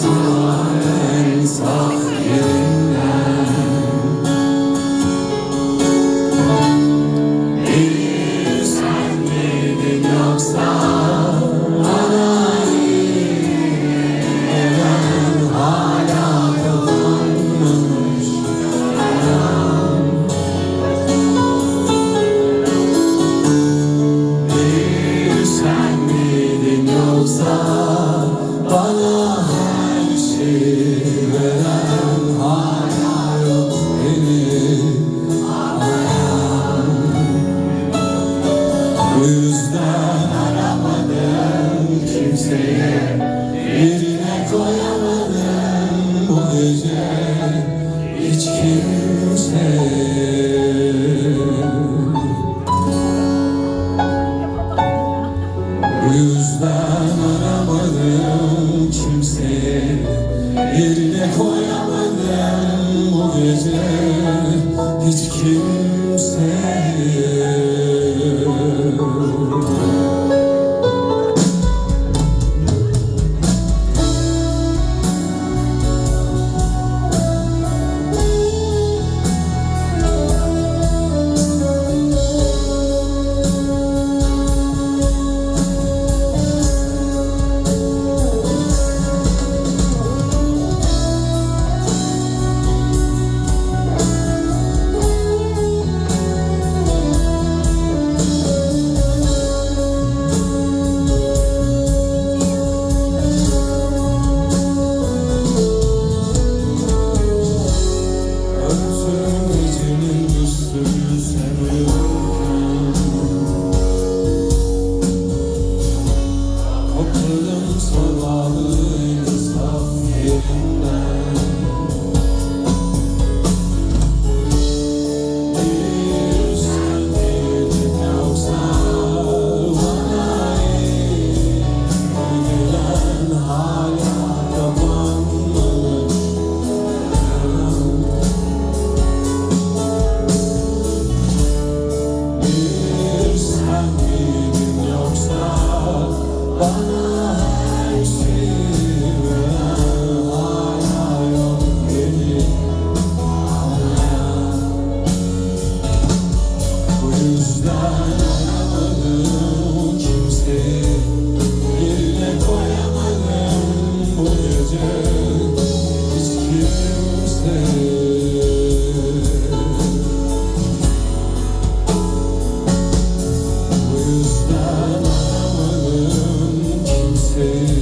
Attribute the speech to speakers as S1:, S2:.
S1: Senhor. yüzden aramadım kimseyi Yerine koyamadım bu gece hiç kimseye. Yüzden aramadım kimseye Yerine koyamadım bu gece hiç kimseye. 忘。day.